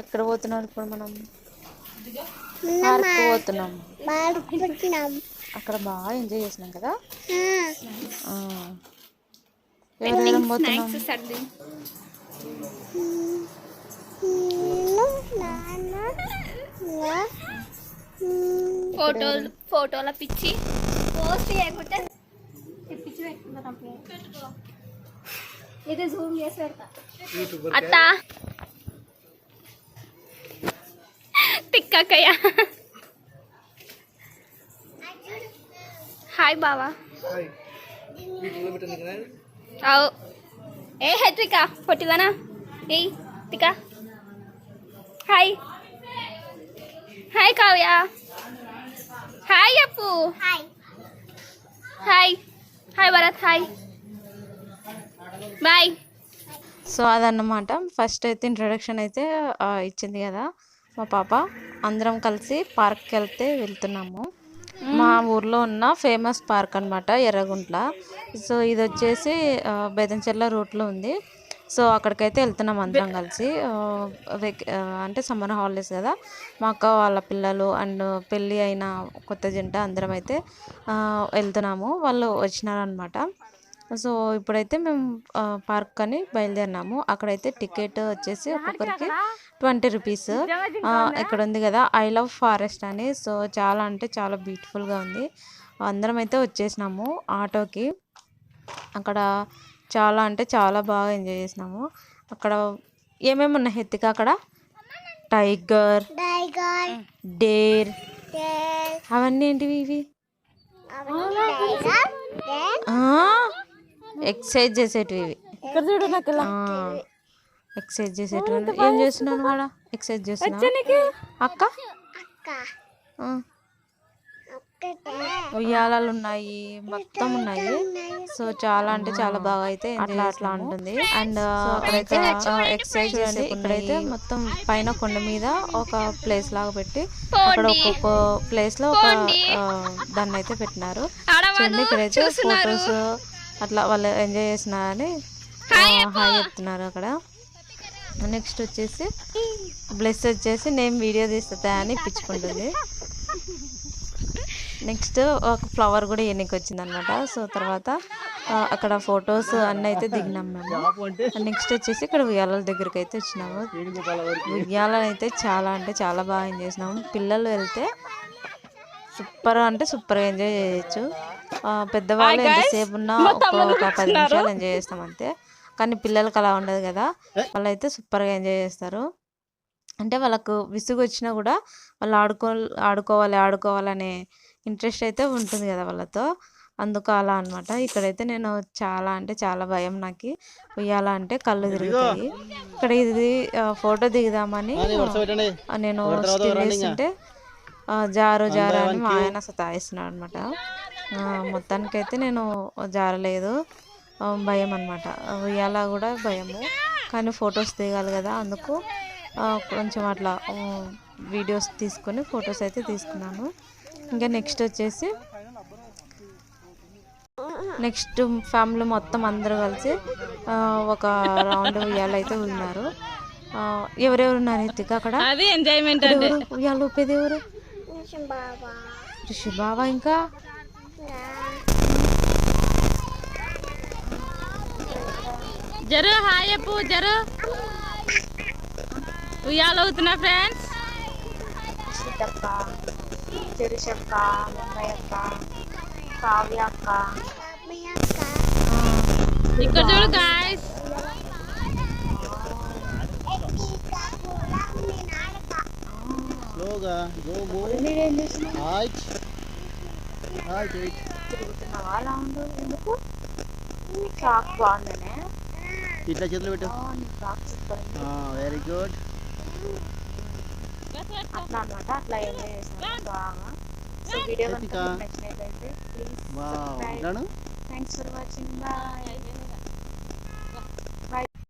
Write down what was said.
ఎక్కడ పోతున్నాం ఇప్పుడు మనం? పార్క్ పోతున్నాం అక్కడ బాగా ఎంజాయ్ చేసినాం కదా. ఎవరెవరం పోతున్నాం? ఫోటోలు ఫోటోల పిచ్చి. పోస్ట్ చేయకుంటే పిచ్చి పెట్టుకుంటా ఇది జూమ్ చేసి పెడతా. అత్త. తిక్కక్కయ్య. హాయ్ బావా. అవు. ఏ హెత్రిక పొట్టిదానా? ఏయ్ తిక్క. Hi. Hi Kavya. Hi Appu. Hi. Hi. Hi Bharat hi. Bye. So అదన్నమాట. ఫస్ట్ అయితే ఇంట్రొడక్షన్ అయితే ఇచ్చింది కదా మా పాప. అందరం కలిసి పార్క్కి వెళ్తే వెళ్తున్నాము. మా ఊర్లో ఉన్న ఫేమస్ పార్క్ అన్నమాట ఎర్రగుంట్ల. సో ఇది వచ్చేసి బెదంచెర్ల రూట్లో ఉంది. సో అక్కడికైతే వెళ్తున్నాం అందరం కలిసి. అంటే సమ్మర్ హాలిడేస్ కదా. మా అక్క వాళ్ళ పిల్లలు అండ్ పెళ్ళి అయిన కొత్త జంట అందరం అయితే వెళ్తున్నాము. వాళ్ళు వచ్చినారనమాట సో ఇప్పుడైతే మేము పార్క్ అని బయలుదేరినాము. అక్కడైతే టికెట్ వచ్చేసి ఒక్కొక్కరికి ట్వంటీ రూపీస్. ఇక్కడ ఉంది కదా ఐ లవ్ ఫారెస్ట్ అని. సో చాలా అంటే చాలా బ్యూటిఫుల్గా ఉంది. అందరం అయితే వచ్చేసినాము ఆటోకి. అక్కడ చాలా అంటే చాలా బాగా ఎంజాయ్ చేసినాము. అక్కడ ఏమేమి ఉన్నాయి హెత్తిక అక్కడ? టైగర్ టైగర్ డేర్ అవన్నీ ఏంటివి ఇవి? ఎక్సర్సైజ్ చేసేటివి ఇవి. ఎక్సర్సైజ్ చేసేటివి. ఏం చేస్తున్నాను వాడ ఎక్సర్సైజ్ చేస్తున్నా అక్క? ఉయ్యాలలు ఉన్నాయి మొత్తం ఉన్నాయి సో చాలా అంటే చాలా బాగా అయితే అట్లా అట్లా ఉంటుంది. అండ్ అక్కడైతే ఎక్సర్సైజ్ చేయండి ఇక్కడైతే మొత్తం పైన కొండ మీద ఒక ప్లేస్ లాగా పెట్టి అక్కడ ఒక్కొక్క ప్లేస్లో ఒక దాన్ని అయితే పెట్టినారు. చూడండి ఇక్కడైతే ఫొటోస్ అట్లా వాళ్ళు ఎంజాయ్ చేస్తున్నారని హాయ్ చెప్తున్నారు అక్కడ. నెక్స్ట్ వచ్చేసి బ్లెస్ వచ్చేసి నేను వీడియో తీస్తా అని పిచ్చుకుంటుంది నెక్స్ట్ ఒక ఫ్లవర్ కూడా ఎన్నికి వచ్చింది అనమాట సో తర్వాత అక్కడ ఫొటోస్ అన్నీ అయితే దిగినాం మేము. నెక్స్ట్ వచ్చేసి ఇక్కడ ఉయ్యాలల దగ్గరికి అయితే వచ్చినాము. ఉయ్యాలని అయితే చాలా అంటే చాలా బాగా ఎంజాయ్ చేసినాము పిల్లలు వెళ్తే సూపర్ అంటే సూపర్గా ఎంజాయ్ చేయొచ్చు. పెద్దవాళ్ళు ఎంతసేపు ఉన్నా ఒక ఒక పది నిమిషాలు ఎంజాయ్ చేస్తాం అంతే. కానీ పిల్లలకి అలా ఉండదు కదా. వాళ్ళు అయితే సూపర్గా ఎంజాయ్ చేస్తారు. అంటే వాళ్ళకు విసుగు వచ్చినా కూడా వాళ్ళు ఆడుకో ఆడుకోవాలి ఆడుకోవాలనే ఇంట్రెస్ట్ అయితే ఉంటుంది కదా వాళ్ళతో. అందుకు అలా అనమాట ఇక్కడైతే నేను చాలా అంటే చాలా భయం నాకు. ఉయ్యాల అంటే కళ్ళు తిరుగుతాయి. ఇక్కడ ఇది ఫోటో దిగుదామని నేను స్టిల్ వేస్తుంటే జారు జారు అని మా ఆయన సతాయిస్తున్నాడు అనమాట మొత్తానికైతే నేను జారలేదు. భయం అనమాట ఉయ్యాల కూడా భయము. కానీ ఫొటోస్ దిగాలి కదా అందుకు కొంచెం అట్లా వీడియోస్ తీసుకొని ఫొటోస్ అయితే తీసుకున్నాను. ఇంకా నెక్స్ట్ వచ్చేసి నెక్స్ట్ ఫ్యామిలీ మొత్తం అందరూ కలిసి ఆ, ఒక రౌండ్ ఉయ్యాల అయితే ఉన్నారు. ఆ, ఎవరెవరు ఉన్నారు ఎత్తిక అక్కడ? అది ఎంజాయ్మెంట్ ఉయ్యాల ఊపేది ఎవరు? బాబా ఋషి బాబా ఇంకా? జరు హాయ్ అప్పు జరు. ఉయ్యాలు అవుతున్నా ఫ్రెండ్స్ సీతక్క చెరుషక్క ముంబై అక్క కావ్య అక్క మీ అక్క ఇక్కడ చూడు గాయస్ స్లోగా go go hi hi wait తిరుగుతున్నావా? అలా ఉండు. ఎందుకు? ఫ్రాక్ బాగుందనే. ఇట్లా చేతులు పెట్టు. వెరీ గుడ్ అట్లా అనమాట అట్లా ఎంజాయ్ చేస్తాను బాగా సో వీడియో కనుక నచ్చినట్లయితే please thanks for watching bye